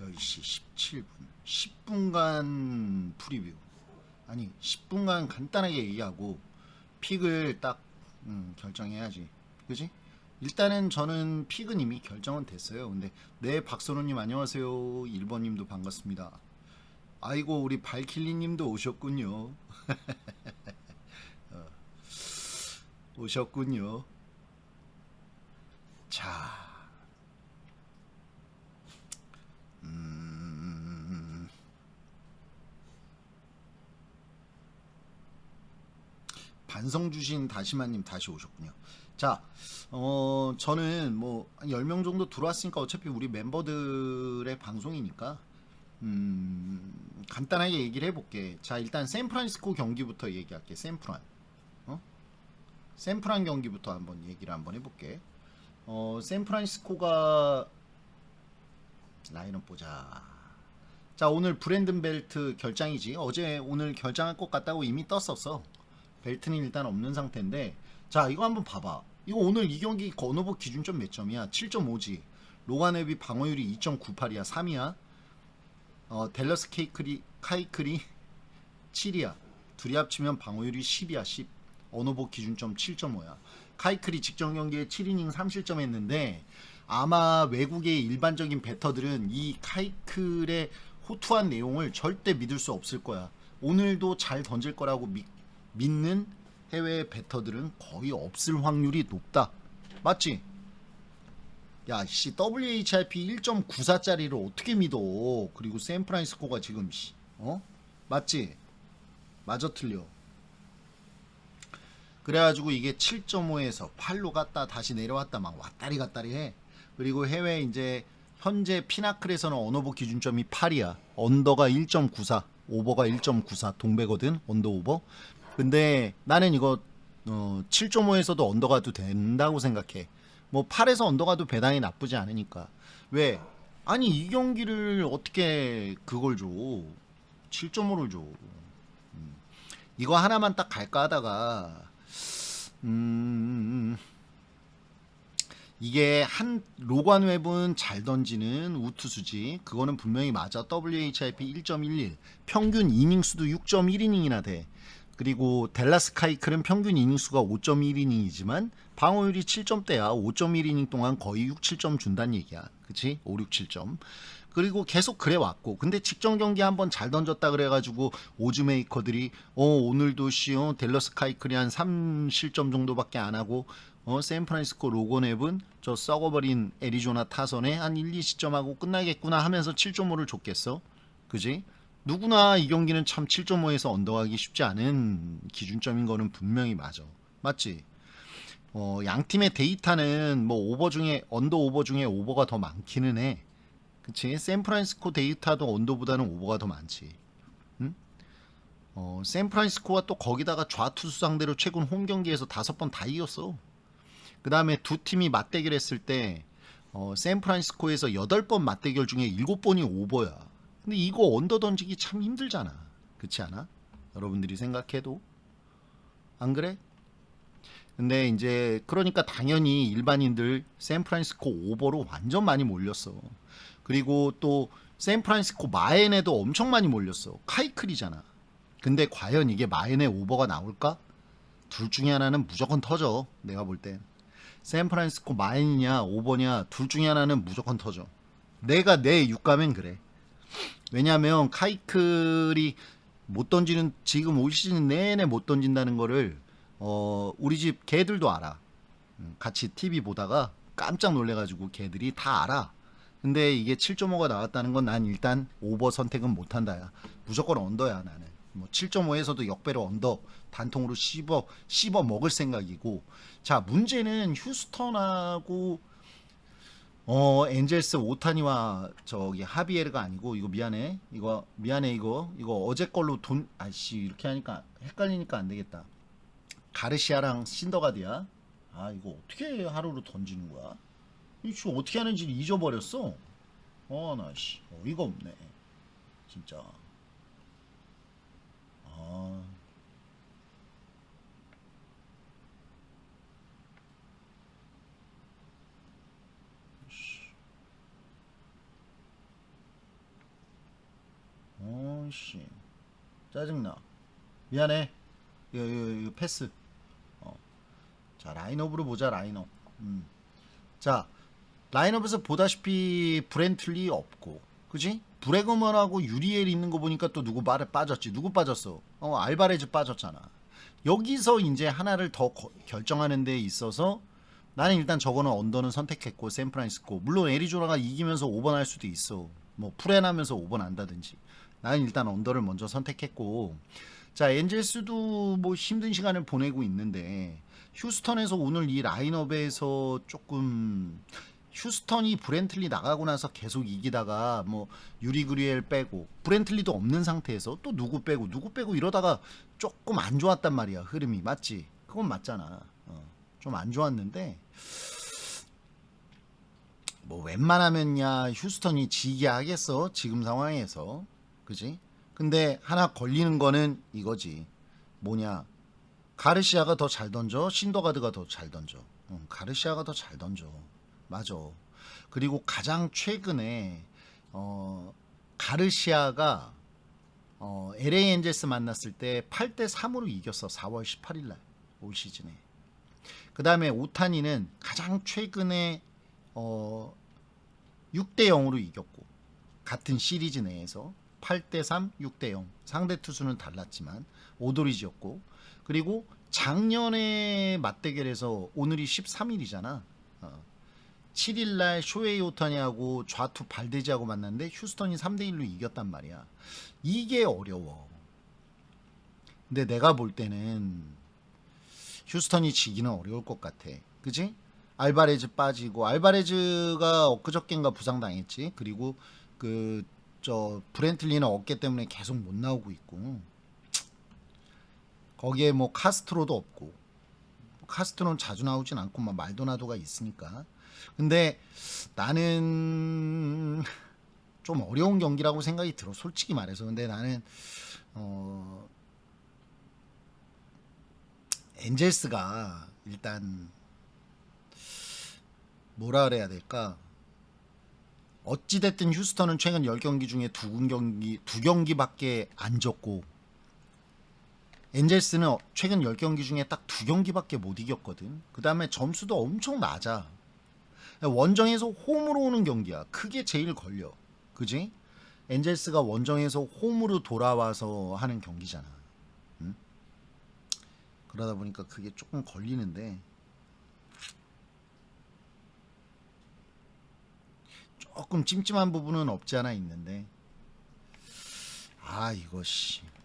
열시 17분 10분간 프리뷰 아니 10분간 간단하게 얘기하고 픽을 딱 음, 결정해야지 그지? 일단은 저는 픽은 이미 결정은 됐어요. 근데 네 박선우님 안녕하세요. 1번님도 반갑습니다. 아이고 우리 발킬리님도 오셨군요. 어, 오셨군요. 자 반성 주신 다시마님 다시 오셨군요. 자, 어, 저는 뭐, 한 10명 정도 들어왔으니까 어차피 우리 멤버들의 방송이니까, 음, 간단하게 얘기를 해볼게. 자, 일단 샌프란시스코 경기부터 얘기할게. 샌프란. 어? 샌프란 경기부터 한번 얘기를 한번 해볼게. 어, 샌프란시스코가 라인업 보자. 자 오늘 브랜든 벨트 결장이지. 어제 오늘 결장할 것 같다고 이미 떴었어. 벨트는 일단 없는 상태인데 자 이거 한번 봐봐. 이거 오늘 이 경기 건오버 기준점 몇 점이야? 7.5지. 로가네비 방어율이 2.98이야. 3이야. 어 델러스 케이크리 카이크리 7이야. 둘이 합치면 방어율이 10이야. 10. 언오버 기준점 7.5야. 카이크리 직전 경기에 7이닝 3실점 했는데 아마 외국의 일반적인 배터들은 이 카이클의 호투한 내용을 절대 믿을 수 없을 거야. 오늘도 잘 던질 거라고 믿, 믿는 해외 배터들은 거의 없을 확률이 높다. 맞지? 야, 씨, WHIP 1.94짜리를 어떻게 믿어? 그리고 샌프란시스코가 지금, 씨, 어? 맞지? 맞아 틀려. 그래가지고 이게 7.5에서 8로 갔다 다시 내려왔다 막 왔다리 갔다리 해. 그리고 해외 이제 현재 피나클에서는 언어버 기준점이 8이야. 언더가 1.94, 오버가 1.94 동배거든. 언더 오버. 근데 나는 이거 어, 7.5에서도 언더가도 된다고 생각해. 뭐 8에서 언더가도 배당이 나쁘지 않으니까. 왜? 아니 이 경기를 어떻게 그걸 줘? 7.5를 줘. 음. 이거 하나만 딱 갈까 하다가 음. 이게 한 로관 웹은 잘 던지는 우투수지. 그거는 분명히 맞아. WHIP 1.11. 평균 이닝 수도 6.1이닝이나 돼. 그리고 델라스 카이클은 평균 이닝 수가 5.1이닝이지만 방어율이 7점대야. 5.1이닝 동안 거의 6, 7점 준다는 얘기야. 그치? 5, 6, 7점. 그리고 계속 그래 왔고 근데 직전 경기 한번 잘 던졌다 그래가지고 오즈메이커들이 어 오늘도 씨어 델러스 카이클이 한 3실점 정도밖에 안 하고 어 샌프란시스코 로고넵은 저 썩어버린 애리조나 타선에 한 1, 2시점하고 끝나겠구나 하면서 7.5를 줬겠어 그지? 누구나 이 경기는 참 7.5에서 언더가기 쉽지 않은 기준점인 거는 분명히 맞아 맞지? 어, 양 팀의 데이터는 뭐 오버 중에 언더 오버 중에 오버가 더 많기는 해. 그치? 샌프란시스코 데이터도 언더보다는 오버가 더 많지. 응? 어, 샌프란시스코가 또 거기다가 좌투수 상대로 최근 홈 경기에서 다섯 번 다 이겼어. 그 다음에 두 팀이 맞대결 했을 때, 어, 샌프란시스코에서 여덟 번 맞대결 중에 일곱 번이 오버야. 근데 이거 언더 던지기 참 힘들잖아. 그렇지 않아? 여러분들이 생각해도. 안 그래? 근데 이제 그러니까 당연히 일반인들 샌프란시스코 오버로 완전 많이 몰렸어. 그리고 또 샌프란시스코 마엔에도 엄청 많이 몰렸어. 카이클이잖아. 근데 과연 이게 마엔에 오버가 나올까? 둘 중에 하나는 무조건 터져. 내가 볼 땐. 샌프란시스코 마엔이냐 오버냐 둘 중에 하나는 무조건 터져. 내가 내 육감엔 그래. 왜냐하면 카이클이 못 던지는 지금 올 시즌 내내 못 던진다는 거를 어 우리 집 개들도 알아. 음, 같이 TV 보다가 깜짝 놀래가지고 개들이 다 알아. 근데 이게 7.5가 나왔다는 건 난 일단 오버 선택은 못한다야. 무조건 언더야 나는. 뭐 7.5에서도 역배로 언더 단통으로 씹어 씹어 먹을 생각이고. 자 문제는 휴스턴하고 어 엔젤스 오타니와 저기 하비에르가 아니고 이거 미안해 이거 미안해 이거 이거 어제 걸로 돈 아씨 이렇게 하니까 헷갈리니까 안 되겠다. 가르시아랑 신더가드야. 아 이거 어떻게 하루로 던지는 거야? 이거 어떻게 하는지 잊어버렸어. 어나씨 어이가 없네. 진짜. 아. 씨. 어씨 짜증나. 미안해. 이거, 이거, 이거 패스. 어. 자 라인업으로 보자 라인업. 음. 자 라인업에서 보다시피 브렌틀리 없고, 그지? 브레그먼하고 유리엘 있는 거 보니까 또 누구 빠, 빠졌지? 누구 빠졌어? 어 알바레즈 빠졌잖아. 여기서 이제 하나를 더 거- 결정하는 데 있어서 나는 일단 저거는 언더는 선택했고 샌프란시스코 물론 애리조나가 이기면서 5번 할 수도 있어 뭐 프렌하면서 5번 한다든지 나는 일단 언더를 먼저 선택했고 자 엔젤스도 뭐 힘든 시간을 보내고 있는데 휴스턴에서 오늘 이 라인업에서 조금 휴스턴이 브렌틀리 나가고 나서 계속 이기다가 뭐 유리 그리엘 빼고 브렌틀리도 없는 상태에서 또 누구 빼고 누구 빼고 이러다가 조금 안 좋았단 말이야 흐름이 맞지? 그건 맞잖아. 어, 좀 안 좋았는데 뭐 웬만하면야 휴스턴이 지게 하겠어 지금 상황에서 그지? 근데 하나 걸리는 거는 이거지 뭐냐 가르시아가 더 잘 던져 신더가드가 더 잘 던져 응, 가르시아가 더 잘 던져 맞아 그리고 가장 최근에 어 가르시아가 어, LA 엔젤스 만났을 때 8대 3으로 이겼어. 4월 18일 날. 올 시즌에. 그 다음에 오타니는 가장 최근에 어 6대 0으로 이겼고 같은 시리즈 내에서 8대 3, 6대 0. 상대 투수는 달랐지만 오도리지였고 그리고 작년에 맞대결에서 오늘이 13일이잖아. 어. 7일 날 쇼헤이 오타니하고 좌투 발데지하고 만났는데 휴스턴이 3대 1로 이겼단 말이야. 이게 어려워. 근데 내가 볼 때는 휴스턴이 지기는 어려울 것 같아. 그지? 알바레즈 빠지고 알바레즈가 엊그저께인가 부상당했지. 그리고 그 저 브렌틀리는 어깨 때문에 계속 못 나오고 있고. 거기에 뭐 카스트로도 없고. 카스트로는 자주 나오진 않고 막 말도나도가 있으니까. 근데 나는 좀 어려운 경기라고 생각이 들어 솔직히 말해서. 근데 나는 어 엔젤스가 일단 뭐라 그래야 될까 어찌 됐든 휴스턴은 최근 10경기 중에 두 경기 두 경기밖에 안 졌고 엔젤스는 최근 10경기 중에 딱 두 경기밖에 못 이겼거든. 그 다음에 점수도 엄청 낮아. 원정에서 홈으로 오는 경기야. 그게 제일 걸려. 그지? 엔젤스가 원정에서 홈으로 돌아와서 하는 경기잖아. 응? 그러다 보니까 그게 조금 걸리는데 조금 찜찜한 부분은 없지 않아 있는데 아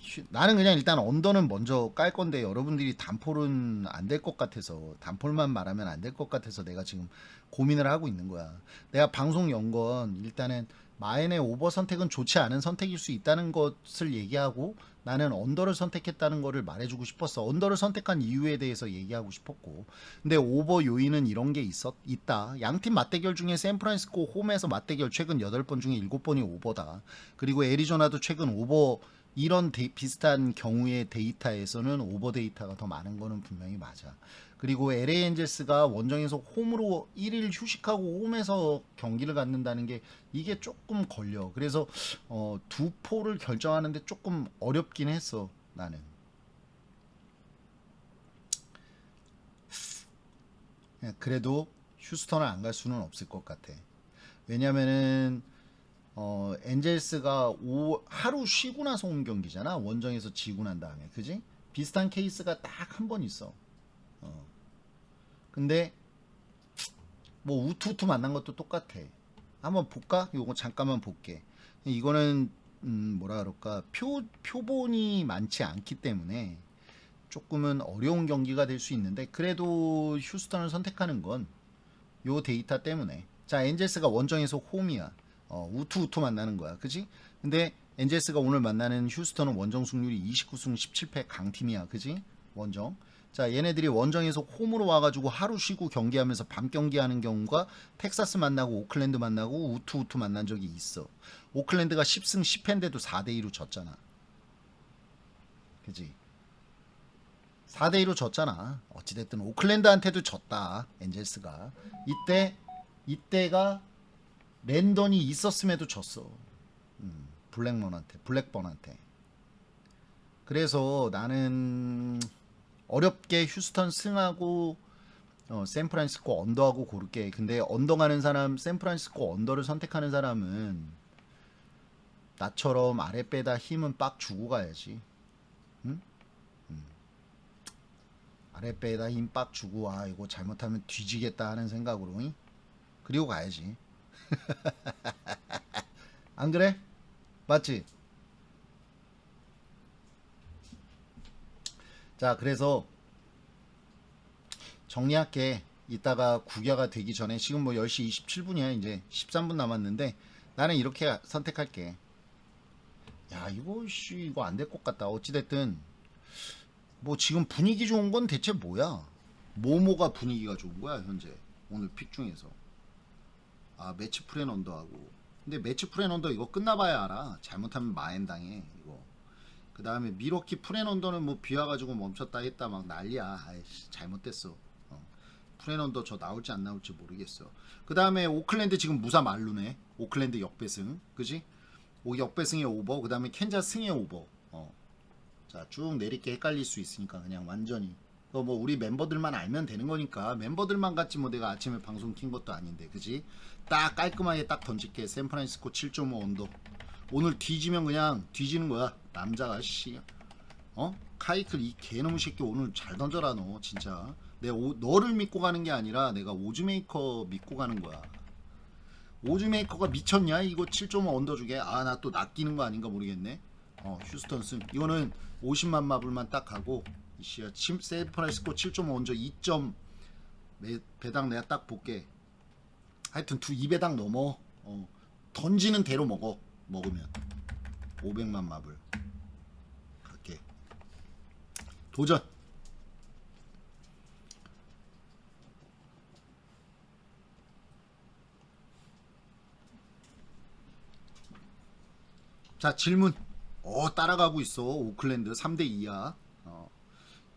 휴- 나는 그냥 일단 언더는 먼저 깔 건데 여러분들이 단폴은 안 될 것 같아서 단폴만 말하면 안 될 것 같아서 내가 지금 고민을 하고 있는 거야. 내가 방송 연건 일단은 마엔의 오버 선택은 좋지 않은 선택일 수 있다는 것을 얘기하고 나는 언더를 선택했다는 거를 말해주고 싶었어. 언더를 선택한 이유에 대해서 얘기하고 싶었고. 근데 오버 요인은 이런 게 있었 있다. 양팀 맞대결 중에 샌프란시스코 홈에서 맞대결 최근 8번 중에 7번이 오버다. 그리고 애리조나도 최근 오버 이런 데- 비슷한 경우의 데이터에서는 오버 데이터가 더 많은 거는 분명히 맞아. 그리고 LA 엔젤스가 원정에서 홈으로 1일 휴식하고 홈에서 경기를 갖는다는 게 이게 조금 걸려. 그래서 어, 두 포를 결정하는데 조금 어렵긴 했어. 나는. 예, 그래도 휴스턴을 안 갈 수는 없을 것 같아. 왜냐면은 어, 엔젤스가 오, 하루 쉬고 나서 온 경기잖아. 원정에서 지고 난 다음에. 그지? 비슷한 케이스가 딱 한 번 있어. 어. 근데 뭐 우투우투 만난 것도 똑같아. 한번 볼까? 요거 잠깐만 볼게. 이거는 음, 뭐라 그럴까? 표 표본이 많지 않기 때문에 조금은 어려운 경기가 될 수 있는데 그래도 휴스턴을 선택하는 건 요 데이터 때문에 자 엔젤스가 원정에서 홈이야 어, 우투 우투 만나는 거야 그지 근데 엔젤스가 오늘 만나는 휴스턴은 원정 승률이 29승 17패 강팀이야 그지 원정 자, 얘네들이 원정에서 홈으로 와가지고 하루 쉬고 경기하면서 밤 경기하는 경우가 텍사스 만나고 오클랜드 만나고 우투 우투 만난 적이 있어. 오클랜드가 10승 10패인데도 4대 2로 졌잖아. 그지? 4대 2로 졌잖아. 어찌됐든 오클랜드한테도 졌다. 엔젤스가. 이때 이때가 랜던이 있었음에도 졌어. 음, 블랙먼한테, 블랙번한테. 그래서 나는 어렵게 휴스턴 승하고 어, 샌프란시스코 언더하고 고를게. 근데 언더 가는 사람, 샌프란시스코 언더를 선택하는 사람은 나처럼 아래 빼다 힘은 빡 주고 가야지. 응? 음. 아래 빼다 힘 빡 주고 아 이거 잘못하면 뒤지겠다 하는 생각으로 응? 그리고 가야지. 안 그래? 맞지? 자, 그래서 정리할게. 이따가 국야가 되기 전에 지금 뭐 10시 27분이야. 이제 13분 남았는데 나는 이렇게 선택할게. 야, 이거 씨 이거 안 될 것 같다. 어찌 됐든 뭐 지금 분위기 좋은 건 대체 뭐야? 뭐뭐가 분위기가 좋은 거야, 현재. 오늘 픽 중에서. 아, 매치 프렌 언더하고. 근데 매치 프렌 언더 이거 끝나봐야 알아. 잘못하면 마엔 당해, 이거. 그 다음에 미러키 프렌 언더는 뭐 비 와가지고 멈췄다 했다 막 난리야. 아이씨, 잘못됐어. 어. 프렌 언더 저 나올지 안 나올지 모르겠어. 그 다음에 오클랜드 지금 무사 말루네. 오클랜드 역배승. 그지? 오 역배승의 오버. 그 다음에 캔자스 승의 오버. 어. 자, 쭉 내리게 헷갈릴 수 있으니까 그냥 완전히. 그거 뭐 우리 멤버들만 알면 되는 거니까 멤버들만 같지 뭐 내가 아침에 방송 킨 것도 아닌데 그지? 딱 깔끔하게 딱 던질게 샌프란시스코 7.5 언더 오늘 뒤지면 그냥 뒤지는 거야 남자가 씨. 어? 카이클 이 개놈의 새끼 오늘 잘 던져라 너. 진짜. 내 오, 너를 믿고 가는 게 아니라 내가 오즈메이커 믿고 가는 거야. 오즈메이커가 미쳤냐? 이거 7.5 언더 주게? 아 나 또 낚이는 거 아닌가 모르겠네. 어 휴스턴 승. 이거는 50만 마블만 딱 가고 이씨야 침 샌프란시스코 7.5 언저 2점 매- 배당 내가 딱 볼게. 하여튼 두 2배당 넘어. 어, 던지는 대로 먹어 먹으면. 500만 마블 도전. 자 질문. 어 따라가고 있어. 오클랜드 3대 2야. 어.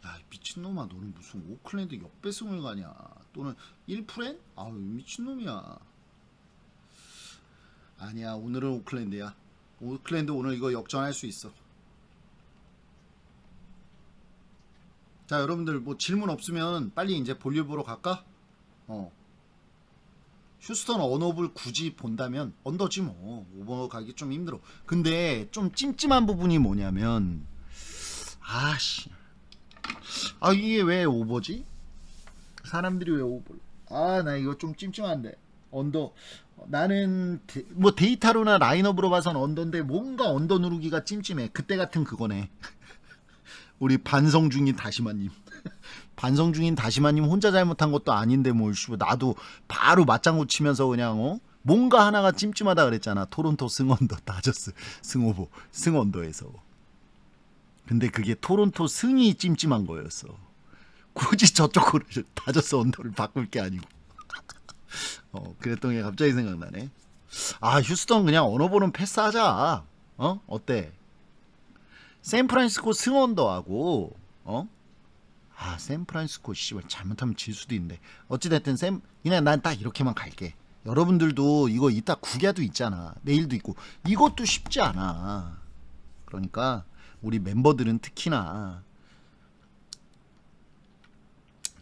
야 미친놈아. 너는 무슨 오클랜드 역배승을 가냐. 또는 1프렌? 아유 미친놈이야. 아니야 오늘은 오클랜드야. 오클랜드 오늘 이거 역전할 수 있어 자 여러분들 뭐 질문 없으면 빨리 이제 볼일 보러 갈까? 어. 휴스턴 언어블 굳이 본다면 언더지 뭐. 오버 가기 좀 힘들어. 근데 좀 찜찜한 부분이 뭐냐면 아씨. 아 이게 왜 오버지? 사람들이 왜 오버? 아나 이거 좀 찜찜한데. 언더. 나는 데, 뭐 데이터로나 라인업으로 봐선 언더인데 뭔가 언더 누르기가 찜찜해. 그때 같은 그거네 우리 반성 중인 다시마님 반성 중인 다시마님 혼자 잘못한 것도 아닌데 뭘 씨, 나도 바로 맞장구 치면서 그냥 어 뭔가 하나가 찜찜하다 그랬잖아 토론토 승언더 다저스 승오보 승언더에서 근데 그게 토론토 승이 찜찜한 거였어. 굳이 저쪽으로 다저스 언더를 바꿀 게 아니고. 어, 그랬던 게 갑자기 생각나네. 아, 휴스턴 그냥 언어보는 패스하자. 어? 어때? 샌프란시스코 승 언더하고 어? 아, 샌프란시스코 씨발 잘못하면 질 수도 있는데. 어찌 됐든 샌 그냥 난 딱 이렇게만 갈게. 여러분들도 이거 이따 국야도 있잖아. 내일도 있고. 이것도 쉽지 않아. 그러니까 우리 멤버들은 특히나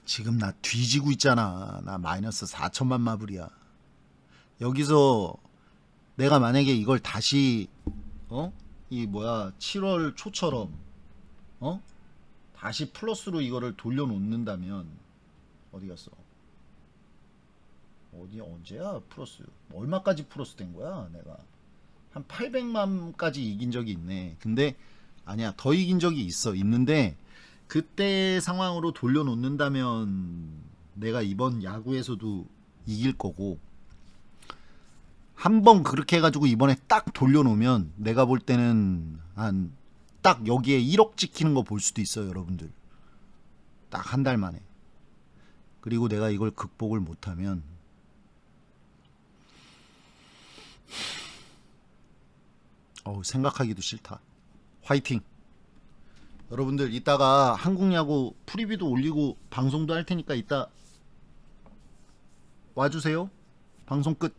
지금 나 뒤지고 있잖아. 나 마이너스 4천만 마블이야. 여기서 내가 만약에 이걸 다시 어? 이 뭐야 7월 초처럼 어? 다시 플러스로 이거를 돌려놓는다면 어디 갔어? 어디 언제야 플러스? 얼마까지 플러스 된 거야 내가? 한 800만까지 이긴 적이 있네. 근데 아니야 더 이긴 적이 있어 있는데 그때 상황으로 돌려놓는다면 내가 이번 야구에서도 이길 거고 한 번 그렇게 해가지고 이번에 딱 돌려놓으면 내가 볼 때는 한 딱 여기에 1억 찍히는 거 볼 수도 있어요 여러분들 딱 한 달 만에. 그리고 내가 이걸 극복을 못하면 어우 생각하기도 싫다. 화이팅. 여러분들 이따가 한국 야구 프리뷰도 올리고 방송도 할 테니까 이따 와주세요. 방송 끝.